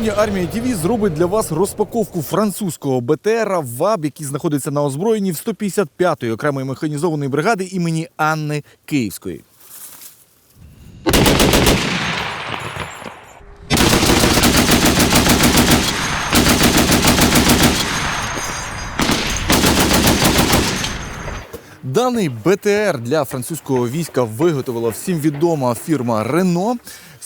Сьогодні армія ТВ зробить для вас розпаковку французького БТРа ВАБ, який знаходиться на озброєнні в 155-ї окремої механізованої бригади імені Анни Київської. Даний БТР для французького війська виготовила всім відома фірма Рено.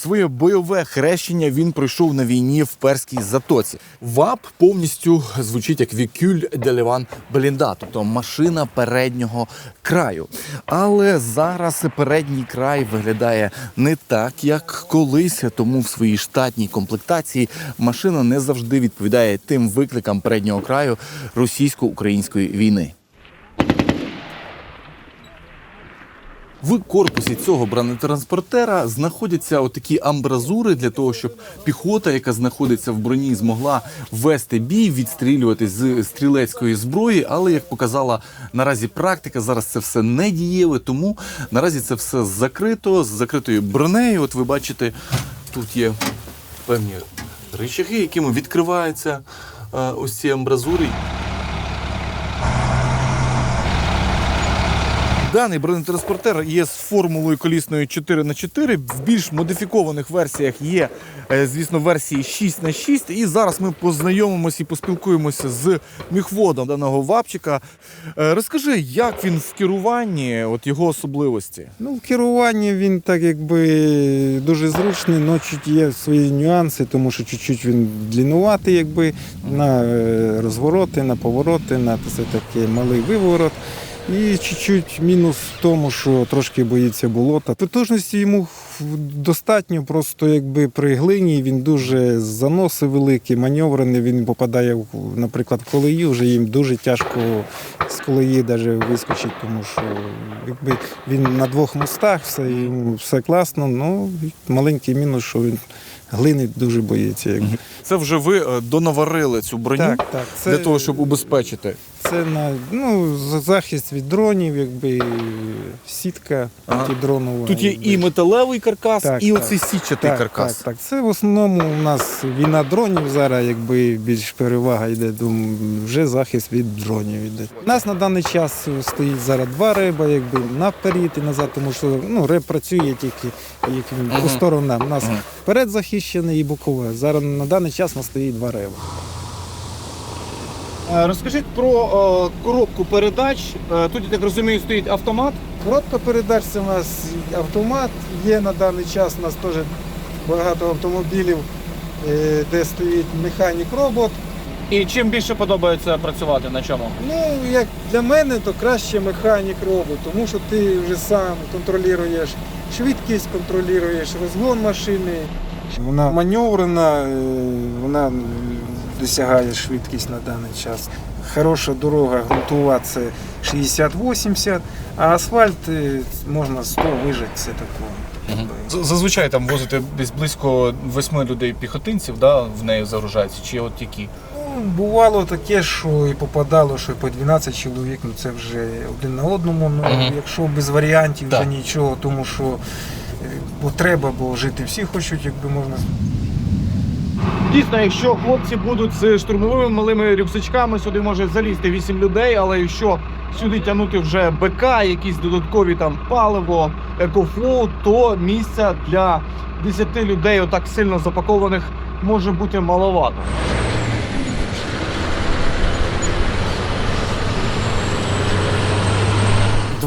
Своє бойове хрещення він пройшов на війні в перській затоці. ВАП повністю звучить як Вікюль де Леван Белінда, тобто машина переднього краю. Але зараз передній край виглядає не так, як колись, тому в своїй штатній комплектації машина не завжди відповідає тим викликам переднього краю російсько-української війни. В корпусі цього бронетранспортера знаходяться отакі амбразури для того, щоб піхота, яка знаходиться в броні, змогла вести бій, відстрілювати з стрілецької зброї. Але як показала наразі практика, зараз це все не дієве, тому наразі це все закрито з закритою бронею. От ви бачите, тут є певні рычаги, якими відкриваються е, ось ці амбразури. Даний бронетранспортер є з формулою колісною 4х4. В більш модифікованих версіях є, е, звісно, версії 6х6. І зараз ми познайомимося і поспілкуємося з міхводом даного вапчика. Е, Розкажи, як він в керуванні, от його особливості. Ну, в керуванні він так якби дуже зручний, але чуть є свої нюанси, тому що чуть-чуть він длінуватий, якби на е, розвороти, на повороти, на все таке малий виворот. І чуть-чуть мінус в тому, що трошки боїться болота. Потужності йому достатньо, просто якби при глині він дуже заноси великі, маневрений, він попадає, наприклад, в колеї, вже їм дуже тяжко з колеї навіть вискочити, тому що якби він на двох мостах, все, йому все класно, ну маленький мінус, що він глини дуже боїться. Це вже ви е, донаварили цю броню Так, так. Це, для того, щоб убезпечити. Це на ну, захист від дронів, якби сітка Ага. антидронова. Тут є якби. і металевий каркас, Так, і так. оцей сітчатий так, каркас. Так, так. Це в основному у нас війна дронів зараз, якби більш перевага йде, думаю, вже захист від дронів йде. У нас на даний час стоїть зараз два реба, якби наперед і назад, тому що ну, реб працює тільки як він, по сторонам. У нас Мгм. вперед захищений і бокове. Зараз на даний час у нас стоїть два реба. Е, Розкажіть про е, коробку передач. Е, Тут, я так розумію, стоїть автомат. Коробка передач це у нас автомат. Є на даний час у нас теж багато автомобілів, де стоїть механік-робот. І чим більше подобається працювати на чому? Ну, як для мене, то краще механік робот, тому що ти вже сам контролюєш швидкість, контролюєш розгон машини. Вона маневрена, вона досягає швидкість на даний час. Хороша дорога ґрунтова це 60-80, а асфальт е, можна 100 вижити, це такого. З- Зазвичай там возити десь близько восьми людей піхотинців, да, в неї загружаються, чи от які. Ну, бувало таке, що і попадало, що і по 12 чоловік, ну це вже один на одному. Ну, Мгм. якщо без варіантів, вже нічого, тому що е, бо треба, бо жити всі хочуть, якби можна. Дійсно, якщо хлопці будуть з штурмовими малими рюкзачками, сюди може залізти 8 людей, але якщо сюди тягнути вже БК, якісь додаткові там паливо, екофлоу, то місця для 10 людей, отак сильно запакованих, може бути маловато.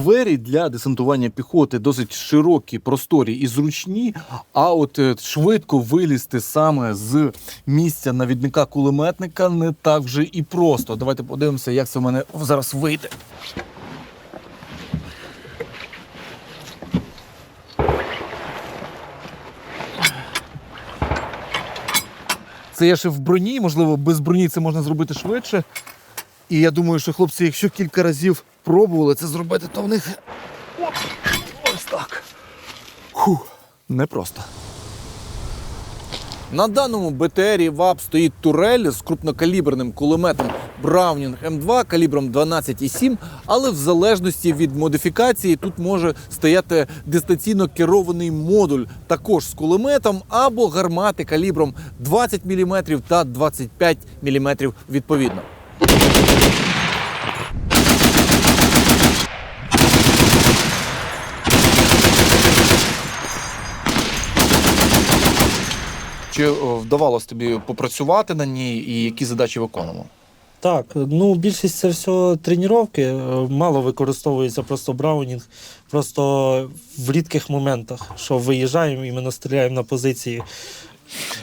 Двері для десантування піхоти досить широкі, просторі і зручні. А от е, швидко вилізти саме з місця навідника кулеметника не так вже і просто. Давайте подивимося, як це в мене зараз вийде. Це я ще в броні, можливо, без броні це можна зробити швидше. І я думаю, що хлопці, якщо кілька разів пробували це зробити, то в них ось так. Фу, непросто. На даному БТРі ВАП стоїть турель з крупнокаліберним кулеметом Браунінг М2 калібром 12,7, але в залежності від модифікації тут може стояти дистанційно керований модуль також з кулеметом або гармати калібром 20 мм та 25 мм відповідно. Чи вдавалось тобі попрацювати на ній і які задачі виконував? Так, ну більшість це все тренування, мало використовується просто браунінг, просто в рідких моментах, що виїжджаємо іменно стріляємо на позиції.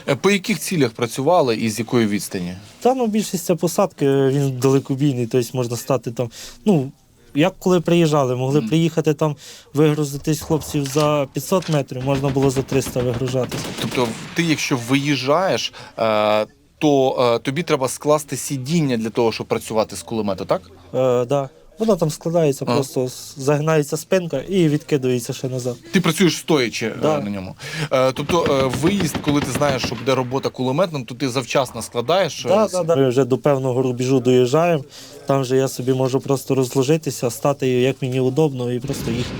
Е, По яких цілях працювали і з якої відстані? Та ну більшість це посадки, він далекобійний, тобто можна стати там. Ну, як коли приїжджали, могли приїхати там, вигрузитись хлопців за 500 метрів, можна було за 300 вигружатися. Тобто, ти, якщо виїжджаєш, е, то е, тобі треба скласти сидіння для того, щоб працювати з кулемету, так? Е, да. Воно там складається, А. просто загинається спинка і відкидується ще назад. Ти працюєш стоячи е, Да. на ньому. Е, тобто, е, виїзд, коли ти знаєш, що буде робота кулеметом, то ти завчасно складаєш. е, Да, да, да. Ми вже до певного рубежу доїжджаємо. Там же я собі можу просто розложитися, стати як мені удобно і просто їхати.